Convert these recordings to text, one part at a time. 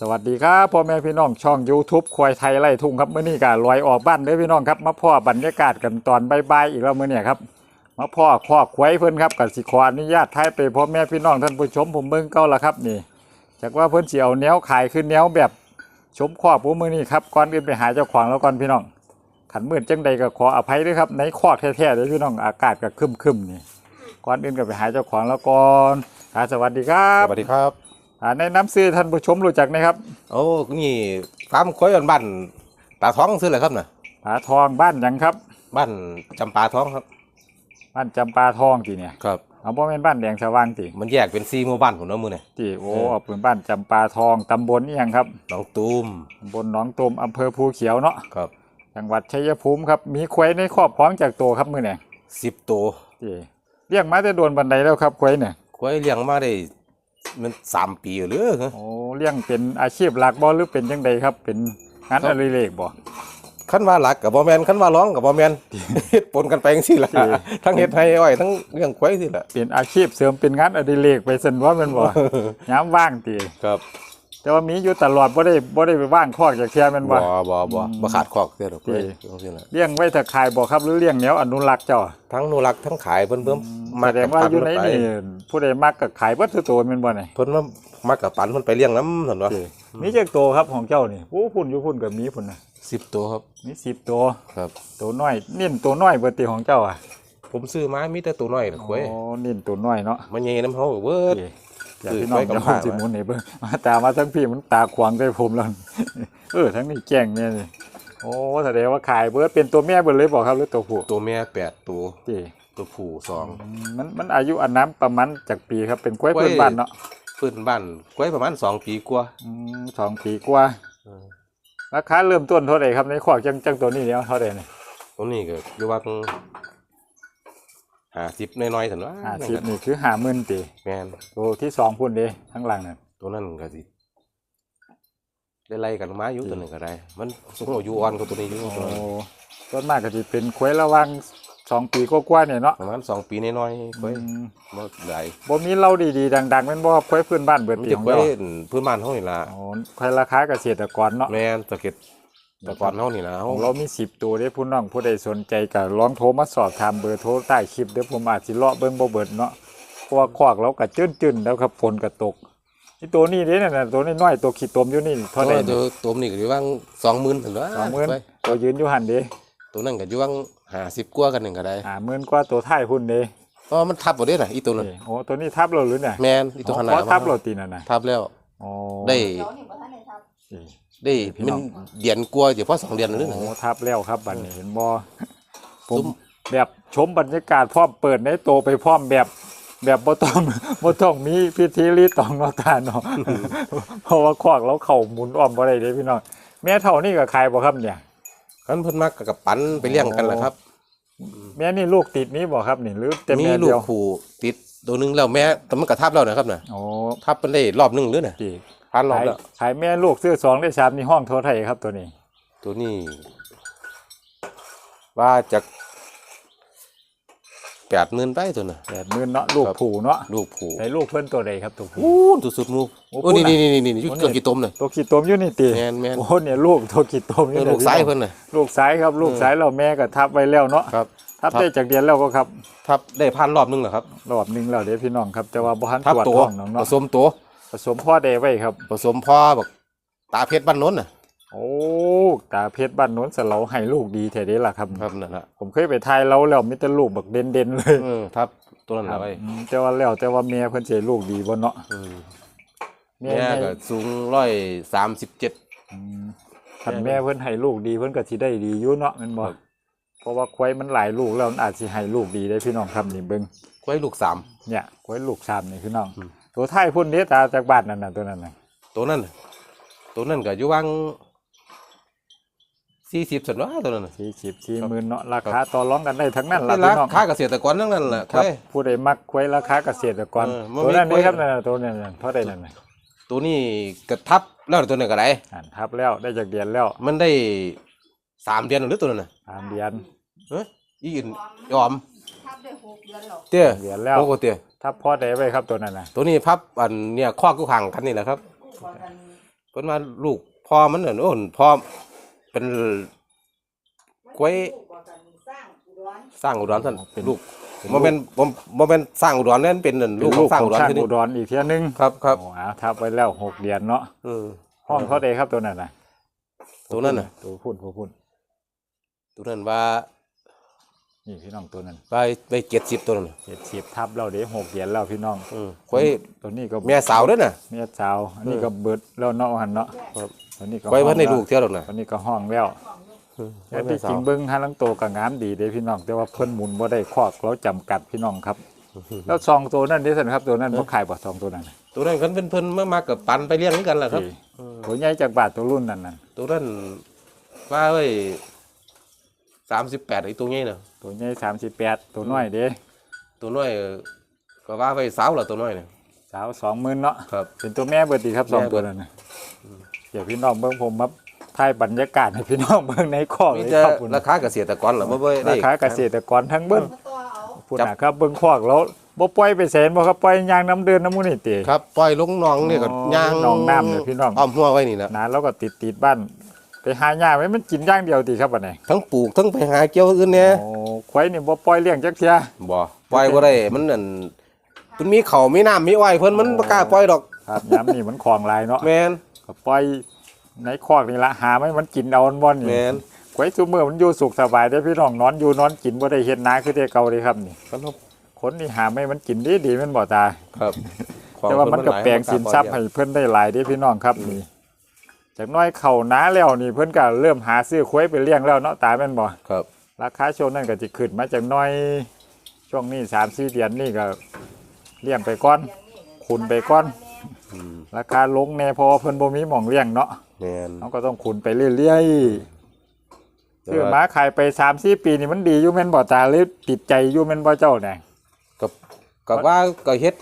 สวัสดีครับพ่อแม่พี่น้องช่อง YouTube ควายไทยไล่ทุ่งครับเมื่อนี้ก็ลอยออกบ้านเด้พี่น้องครับมาพ่อบรรยากาศกันตอนบ่ายๆอีกแล้วเมื้อเนี่ยครับมาพ่อคอกควายเพิ่อนครับกับสิขออนุญาตท้ายไปพ่อแม่พี่น้องท่านผู้ชมผมเบิ่งเก้าละครับนี่จากว่าเพิ่อนเสิเอาแนวขายคือแนวแบบชมคอกผมมื้อนี้ครับก่อนอื่นไปหาเจ้าของแล้วก่อนพี่น้องขันมืดจังใดก็ขออภัยด้วยครับในคอกแท้ๆเด้อพี่น้องอากาศก็คึมๆนี่ก่อนอื่นก็ไปหาเจ้าของแล้วก่อนอ่าสวัสดีครับสวัสดีครับ อ่าในน้ำซื้อท่านผู้ชมรู้จักไหมครับโอ้นี่ฟาร์มควายบ้านตาท้องซื้ออะไรครับน่ะผาทองบ้านหยังครับ บ้านจำปาท้องครับ บ้านจำปาทองตีเนี่ยครับ เอาบ่แม่นบ้านแดงสว่างตีมันแยกเป็นซีหมู่บ้านผมเนาะมือเนี่ยตีโอ้เออเอาเป็นบ้านจำปาทองตำบลนี่ยังครับหนองตูมตำบลหนองตุมอำเภอภูเขียวเนาะครับจังหวัดชัยภูมิครับมีควายในครอบครองจากตัวครับมือเนี่ยสิบตัวตีเลี้ยงมาแต่โดนบันไดแล้วครับควายเนี่ยควายเลี้ยงมาได้ มันสามปีหรือฮะโอ้เลี้ยงเป็นอาชีพหลักบ่หรือเป็นจังใดครับ เป็นงานครัอบดิเรกบ่ขั้นว่าหลักกับบอแมนขั้นว่าร้องกับบอแมนเฮ็ดปนกันไปจังซี่ล่ะจริงทั้งเฮ็ดให้อ้อยทั้งเลี้ยงควายสิล่ะเป็นอาชีพเสริมเป็นงานอดิเรกไปสันว่าแมันบ่ยามว่างตีครับ แต่ว่ามีอยู่ตลอดบ่ได้บ่ได้ไปว่างคอกจากเทียแมันบ่บ่บ่บ่บ่ขาดคอกเด้อดอกควายจริงจังซี่ล่ะเลี้ยงไว้ถ้าขายบ่ครับหรือเลี้ยงแนวอนุรักษ์เจ้าทั้งโนรักทั้งขายเพิ่นเพิ่มแสดงว่าอยู่ในไปนี่ผู้ใดมักก็ขายเบิดทุกตัวแม่นบ่นี่เพิ่นว่ามากับปันเพิ่นไปเลี้ยงน้ำซั่นวะมีจักตัวครับของเจ้านี่โอ้พุ่นอยู่พุ่นก็มีพุ่นน่ะสิบตัวครับมี10ตัวครับตัวน้อยเน้นตัวน้อยเบิดติของเจ้าอะผมซื้อมามีแต่ตัวน้อยล่ะควายโอ้เน้นตัวน้อยเนาะมันใหญ่น้ำเฮาเบิด อยากพี่น้องคือไว้กับจะผ้าสิหมุนนี่เบิ่งมาตามมาทั้งพี่มันตาขวางใส่ผมแล้วเออทั้งนี้แจ้งเนี่ยนี่โอ้แสดงว่าขายเบิดเป็นตัวแม่เบิดเลยบ่ครับหรือตัวผู้ตัวแม่แปดตัวติตัวผู้สองอืมมันมันอายุอันน้ำประมาณจากปีครับเป็นกล้วยพื้นบ้านเนาะพื้นบ้านกล้วยประมาณสองปีกว่าอืมสองปีกว่าราคาเริ่มต้นเท่าไหร่ครับในขอกจังจังตัวนี้เนี่ยเท่าไหร่เนี่ยตัวนี้ก็อยู่ว่า ห้าสิบน้อยๆสันว่าห้าสิบนี่คือหาหมื่นตีแม่นตัวที่สองพุ่นเด้ข้างหลังนั่นตัวนั้นก็สิได้ไล่กันมาอยู่ตัวหนึงก็ได้ มันสูงอายุอ่อนกว่าตัวนี้อยู่โอ้ตัวนั้นต้นมากก็จะเป็นควยระหวังสองปีกว่าๆเนี่ยเนาะประมาณสองปีน้อยๆกล้วยอืมบ่ได้บ่มีเหล่าดีๆดังๆแม่นบ่ครับควยพื้นบ้านเบิดมันปีจะของกล้วยเราพื้นบ้านเฮานี่ล่ะโอ้ควยราคาเกษตรกรเนาะ แม่นตะเก็ด แตะกอนเฮานี่ล่ะขเฮาองเรามีสิบตัวเด้ผู้น้องผู้ใดสนใจก็ลองโทรมาสอบถามเบอร์โทรใต้คลิปเดี๋ยวผมอาจสิเลาะเบิ่งบ่เบิดเนาะเพราะว่าคอกเราก็จื้นๆแล้วครับฝนก็ตกนี่ตัวนี้เด้นั่นน่ะตัวน้อยๆตัวขี้ตมอยู่นี่เท่าตัวใดตัวตัวนี้ก็อยู่ว่าง20,000ซั่นว่าสองหมื่นกล้วยตัวยืนอยู่หันเด้ตัวนั้นก็อยู่ว่าง50กว่ากันหนึงก็ได้หาหมื่นกว่าตัวท้ายพุ่นเด้เพราะว่ามันทับบ่ได้น่ะอีตัวนั้นนี่โอ้ตัวนี้ทับเราหรือเนี่ยแม่นอีตัวขนาดอ๋อทับเราตีนั่นน่ะทับแล้วโอ้ได้เดี๋ยวนี่บ่ทันได้ทำนี่ ได้พี่น้มัองนเดือนกลัวาเดี๋ยวพอสองเดือนหรือหนึ่ง โอ้ทับแล้วครับบัดนี้เห็นบ่ผซุ้มมแบบชมบรรยากาศพร้อมเปิดในโตไปพร้อมแบบแบบบ่ต้อง บ่ต้องมีพิธีรีตองเนอตาเนาะเพราะว่าควักแล้วเข่าหมุนอ้อมบ่ได้เด้พี่น้องแม่เท่านี่ก็ขายบ่ครับเนี่ยคันเพิ่นมักกับปันไปเลี้ยงกันแหละครับแม่นี่ลูกติดนี้บ่ครับนี่หรือแต่มีแม่ลูเดีกยวผูติดตัวหนึงแล้วแม่แต่มันก็ทับแล้วนะครับน่ะโอ้ทับเป็นได้รอบหนึงหรือน่ะ ติ พันรอบขายแล้วขายแม่ลูกซื้อสองได้สามนี่ห้องโทรไทยครับตัวนี้ ตัวนี้ ว่าจากแปดหมื่นไปตัวน่ะ80,000เนาะลูกครับ ผู้เนาะลูกผูใส่ลูกเพิ่นตัวใดครับตัวผู้อู้ตัวสุดมูโอ้โอ้นี่พูดนี่น่ะนี่นี่นี่ยุดโอ้นี่ เกินกี่ต้มน่ะตัวขี้ตมอยู่นี่ติแม่นแม่น โอ้เนี่ยลูกตัวขี้ตมอเอยู่อนี่ลูกซ้ายเพิ่นน่ะ ลูกซ้ายครับลูกซ้ายเราแม่ก็ทับไว้แล้วเนาะครับทับ ทับได้จากเดือนแล้วก็ครับทับได้พันรอบหนึงเหรอครับรอบหนึงแล้วเดี๋ยวพี่น้องครับแต่ว่าบ่ทันทับตรวจตัวท้องน้องผเนาะสมตัว ผสมพ่อเดไว้ครับ ผสมพ่อบอกตาเพชรบ้านโน้นน่ะ โอ้ตาเพชรบ้านโน้นสะเหลาให้ลูกดีแท้เด้ล่ะครับ ครับนั่นแหละผมเคยไปทายเราแล้วมีแต่ลูกบักเด่นๆเลยเออทับตัวนั้นครับเอาไว้อืมแต่ว่าแล้วแต่ว่าแม่เพิ่นสิให้ลูกดีบ่เนาะอืมแม่แม่แม่ก็สูงร้อยสามสิบเจ็ดอืมคันแม่เพิ่นให้ลูกดีเพิ่นก็สิได้ดีอยู่เนาะแม่นบ่ครับ เพราะว่าควายมันหลายลูกแล้วมันอาจสิให้ลูกดีได้พี่น้องครับนี่เบิ่งไว้ลูกสาม เนี่ยควายลูกสามนี่พี่น้องอืม ตัวท้ายพุ่นเด้ตาจากบ้านนั่นน่ะตัวนั้นน่ะตัวนั้นน่ะตัวนั้นก็อยู่วังสี่สิบสันว่าตัวนั้นน่ะ สี่สิบสี่หมื่นเนาะราคาต่อรองกันได้ทั้งนั้นล่ะเป็นราพี่น้องคาเกษตรกรทั้งนั้นแหละครับเว้ยผู้ใดมักควายราคาเกษตรกรเออมันตัวนั้นมีนี่ควายครับนั่นน่ะตัวนั้นน่ะเท่าใดนั่นน่ะตัวนี้กระทับแล้วตัวนี้ก็ได้อ่านทับแล้วได้จากเดือนแล้วมันได้สามเดือนหรือตัวนั้นน่ะตามเดือนเอ้ยอีอื่นยอม ทับได้หกเดือนแล้วเตี้ยเดือนแล้ว โอ้โหเตี้ยทับพ่อใดไว้ครับตัวนั้นน่ะตัวนี้พับอันเนี่ยข้อกู้ห่างกันนี่แหละครับบอกกันเพิ่นมาลูกพ่อมันน่ะโอ้นพ่อเป็นกล้วยสร้างอุดรสร้างอุดรท่านเป็นลูกบ่แม่นบ่บ่แม่นสร้างอุดรนั่นเป็นนั่นเป็ลูนกขลูองกสร้างขออุงดรช่างทีนี้อุดรอีกเทียนึงครับครับโอ้อาทับไว้แล้วหกเดือนเนาะเออห้องเขาเดครับตัวนั้นน่ะตัวนั้นน่ะ ตัวพุ่นตัวพุ่น ตัวนั้นว่า นี่พี่น้องตัวนั้นไปไป70ตัวนั้นน่ะเจ็ดสิบทับเราเด้หกเดือนแล้วพี่น้องอืมกล้วยตัวนี้ก็แม่สาวเด้อน่ะแม่สาวอันนี้ก็เบิดแล้วเนาะหันเนาะครับ ตัวนี้ก็กล้วยเพิ่นได้ห้องลูกเท่าดอกน่ะตัวนี้ก็ห้องแล้วอืมกล้แต่วยแม่ที่สาจริวงเบิ้งฮาลังโตก็งามดีเด้พี่น้อง แต่ว่าเพิ่นหมุนบ่ได้คอกเราจำกัดพี่น้องครับ แล้วซองตัวนั้นนี่สันครับตัวนั้นบ่ขายบ่ซองตัวนั้นน่ะตัวนั้นคันเพิ่นเพิ่นมามากับปันไปเลี้ยงคือกันล่ะครับที่ตัวใหญ่จากบาทตัวรุ่นนั้นน่ะตัวนั้นว่า ไว้38ไอ้ตัวใหญ่น่ะตัวใหญ่38ตัวน้อยเด้ตัวน้อยก็ว่าไว้สาวล่ะตัวน้อยน่ะสาว20,000เนาะครับเป็นตัวแม่เบิดดีครับสองแม่เบิตัวดนั้นน่ะเดี๋ยวพี่น้องเบิ่งผมมาถ่ายบรรยากาศให้พี่น้องเบิ่งในคอกมีเลยแต่ครับคุณราคาเกษตรกรล่ะบ่ได้ราคาเกษตรกรทั้งเบิ่งมาตัวเอาพุ่นน่ะครับเบิ่งคอกแล้วบ่ปล่อยไปแสนบ่ครับปล่อยยางน้ำเดินน้ำมูนี่ติครับปล่อยลงหนองนี่ก็อ๋อย่างหนองน้ำเนี่ยพี่น้องอ้อมหัวไว้นี่แหละนะแล้วก็ติดติดบ้าน ไปหาหญ้าไว้มันกินอย่างเดียวติครับบัดนี้ทั้งปลูกทั้งไปหาเกี่ยวอื่นเนี่ยโอ้ควายนี่บ่ปล่อยเลี้ยงจักเที่ยบ่ปล่อยบ่ได้มันนั่นมันมีเขาวมีน้ำมีอ้อยเพิ่นมันบ่กล้าปล่อยดอกครับยามนี่มันคลองหลายเนาะแม่นก็ปล่อยในคอกนี่ละหาไม่มันกินเอาอันบ่นี่แม่นควายซุมื้อมันอยู่สุขสบายได้อพี่น้องนอนอยู่นอนกินบ่ได้เฮ็ดนาคือแต่เก่าเลยครับนี่ครับคนนี่หาไม่มันกินดีดีๆแมันบ่ตาครับแต่ว่ามันก็แปลงสินทรัพย์ให้เพิ่นได้หลายเด้อพี่น้องครับนี่ จากน้อยเข้านาแล้วนี่เพิ่นก็เริ่มหาซื้อควายไปเลี้ยงแล้วเนาะตาแม่นบ่ครับ ราคาช่วงนั้นก็จะขึ้นมาจากน้อยช่วงนี้สามสี่เดือนนี่ก็เลี้ยงไปก่อน ขุนไปก่อน อืมราคาลงแน่เพอเพิ่นบ่มีหม่องเลี้ยงเนาะแม่นเขาก็ต้องขุนไปเรื่อยๆซื้อหมาขายไปสามสี่ปีนี่มันดีอยู่แม่นบ่ตาหรือติดใจอยู่แม่นบ่เจ้าเนี่ยก็ก็ว่าก็เฮ็ด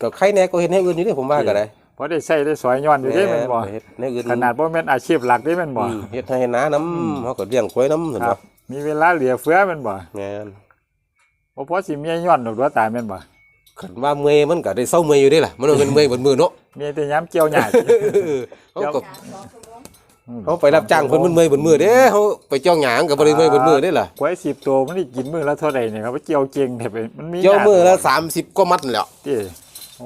ก็ใครแน่ก็เฮ็ดให้อื่นอยู่เด้ผมว่าก็ได้เพราะได้ใช้ได้สอยย้อนอยู่เด้แม่นบ่เฮ็ดให้อื่นขนาดบ่แม่นอาชีพหลักเด้แม่นบ่อืมเฮ็ดให้น้าน้ำเฮาก็เลี้ยงควายน้ำเห็นครับ่บมีเวลาเหลือเฟือแม่นบ่แม่นบ่พอสิเมียย้อนดอกตัวตาแม่นบ่คันว่าเมื่อยมันก็ได้เศร้าเมื่อยอยู่เด้ล่ะมันบ่แม่นเมื่อยเบนมือเนาะมีแต่ยามเกี่ยวหญ้าเขาก็สามสองชั่วโมงเขาไปรับจ้างเพิ่นมันเมื่อยเบนมือเด้เขาไปจ้องหยางก็บ่ได้เมื่อยเบนมือเด้ล่ะกล้วย10ตัวมันได้กินมื้อละเท่าใดเนี่ยครับว่าเกี่ยวเก่งแท้ไปมันมีเกี่ยวหญ้ามือละ30กว่ามัดนั่นแหล้วติ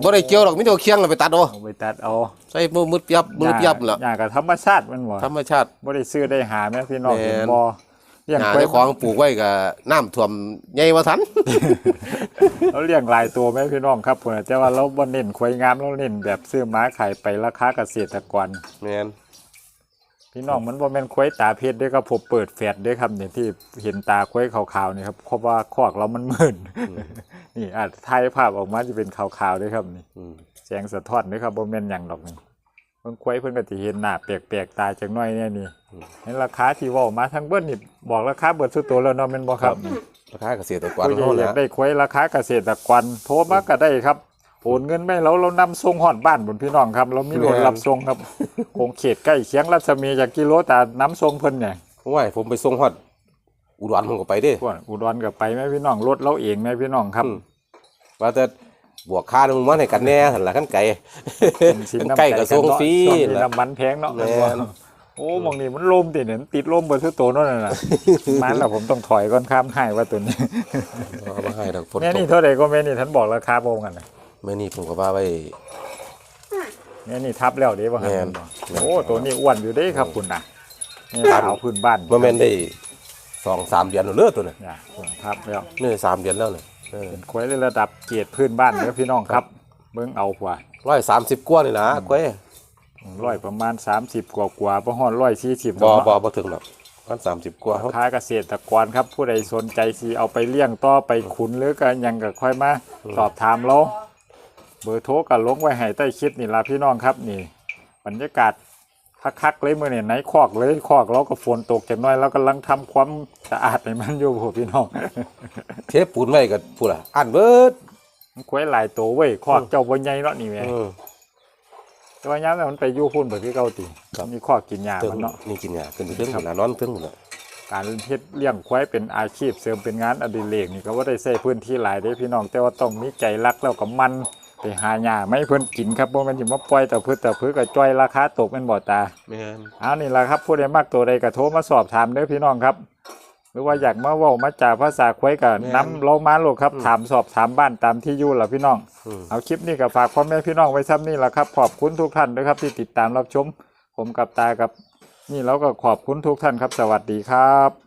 บ่ได้เกี่ยวดอกมีแต่เอาเคียงแล้วไปตัดเอาเอาไปตัดเอาใส่มือมืดเปียบมือเปียบนั่นแหล้วหญ้ากับธรรมชาติมันบ่ธรรมชาติบ่ได้ซื้อได้หาแม่พี่น้องแม่นเห็นบ่เลี้ยงหญ้ากล้วยเจ้าของปลูกไว้ก็น้ำท่วมใหญ่บ่ทันเราเลี้ยงหลายตัวแม่พี่น้องครับพุ่นน่ะแต่ว่าเราบ่เน้นควายงามเราเน้นแบบซื้อมาขายไปราคาเกษตรกรแม่นพี่น้องมันบ่แม่นควายตาเพชรเด้อครับผมเปิดแฟลชเด้อครับเนี่ยที่เห็นตาควายขาวๆนี่ครับเพราะว่าคอกเรามันมืด นี่อาจถ่ายภาพออกมาจะเป็นขาวๆเด้อครับนี่อืมแสงสะท้อนเด้อครับบ่แม่นหยังดอกนี่เพิ่นควายเพิ่นก็สิเห็นหน้าแปลกๆตาจักหน่อยเนี่ยนี่ในราคาที่เว้ามาทั้งเบิดนี่บอกราคาเบิดสุดตัวแล้วเนาะแม่นบ่ครับราคาเกษตรกรผู้ใหญ่เฮาอยากนะได้ควายราคาเกษตรกรโทรมาก็ได้ครับโอนเงินไม่เราเรานำส่งฮอดบ้านบนพี่น้องครับ เรามีรถรับส่งครับคงเขตใกล้เคียงรัศมีจากกิโลแต่น้ำส่งเพิ่นเนี่ยผมว่าให้ผมไปส่งฮอด อุดรผมก็ไปเด้พวกอุดรก็ไปแม่พี่น้องรถเราเองแม่พี่น้องครับอืมว่าแต่บวกค่านึงมันให้กันแน่หั่นล่ะคันไก่เป็นสินน้ำใกล้กับใจนส่งเนาะฟรีช่วงนี้แหละน้ำมันแพงเนาะแม่นโอ้หมองนี้มันลมติเนี่ยมันติดลมเบอร์ทุกตัวนั่นน่ะมันแล้วผมต้องถอยก่อนข้ามให้ว่าตัวนี้เอามาให้ดอกฝนแม่ตนี่กเท่าไหร่ก็แม่นี่ท่านบอกราคาโบงกันนะแม่นี่ผมก็ว่าไว้แม่นี่ทับแล้วเด้ว่าแม่นโอ้ตัวนี้อ้วนอยู่เด้ครับคุณน่ะนี่สาวพื้นบ้านบ่แม่นได้ สองสามเดือนแล้วเด้อตัวน่ะเนี่ยคุณทับแล้ว นี่สามเดือนแล้วน่ะเออ เป็นควายในระดับเกียรติพื้นบ้านเด้อพี่น้องครับ เบิ่งเอากว่า130กว่านี่นะก้อยร้อยประมาณ 30 กว่ากว่าประมาณร้อยสี่สิบบ่บ่บ่ถึงหรอกมัน30กว่าราคาเกษตรกรครับ ผู้ใดสนใจสิเอาไปเลี้ยงต่อไปขุนหรือกันยังก็ค่อยมาสอบถามเราเบอร์โทรก็ลงไว้ให้ใต้คลิปนี่ล่ะพี่น้องครับนี่ บรรยากาศ คักๆเลยมื้อนี้ไหนคอกเลยคอกเราก็ฝนตกจักหน่อยเรากำลังทำความสะอาดให้มันอยู่พวกพี่น้องเทปูนไว้ก็พูดล่ะอันเบิดมันควายหลายตัวเว้ยคอกเจ้าบ่ใหญ่เนาะนี่แหม่อืมแต่ว่ายามนั้นมันไปอยู่พุ่นแบบที่เก่าติครับมีคอกกินหญ้าเทิงมันเนาะนี่กินยาขึ้นไปเทิงหน้านอนเทิงหมดน่ะการเฮ็ดเลี้ยงควายเป็นอาชีพเสริมเป็นงานอดิเรกนี่ก็ว่าได้ใช้พื้นที่หลายเด้พี่น้อง แต่ว่าต้องมีใจรักแล้วก็มัน ไปหาหญ้าไม่เพิ่นกินครับบ่แม่นสิมาปล่อยแต่พืชแต่พืชก็จ้อยราคาตกแม่นบ่ตาแม่นเอานี่แหละครับผู้ใดมักตัวใดก็โทรมาสอบถามเด้อพี่น้องครับ หรือว่าอยากมาเว้ามาจากภาษาควยก็นำเรามาโลกครับถามสอบถามบ้านตามที่อยู่ล่ะพี่น้องอืมเอาคลิปนี้ก็ฝากพ่อแม่พี่น้องไว้ซ้ำนี่แหละครับขอบคุณทุกท่านด้วยครับที่ติดตามรับชม ผมกับตากับ นี่เราก็ขอบคุณทุกท่านครับ สวัสดีครับ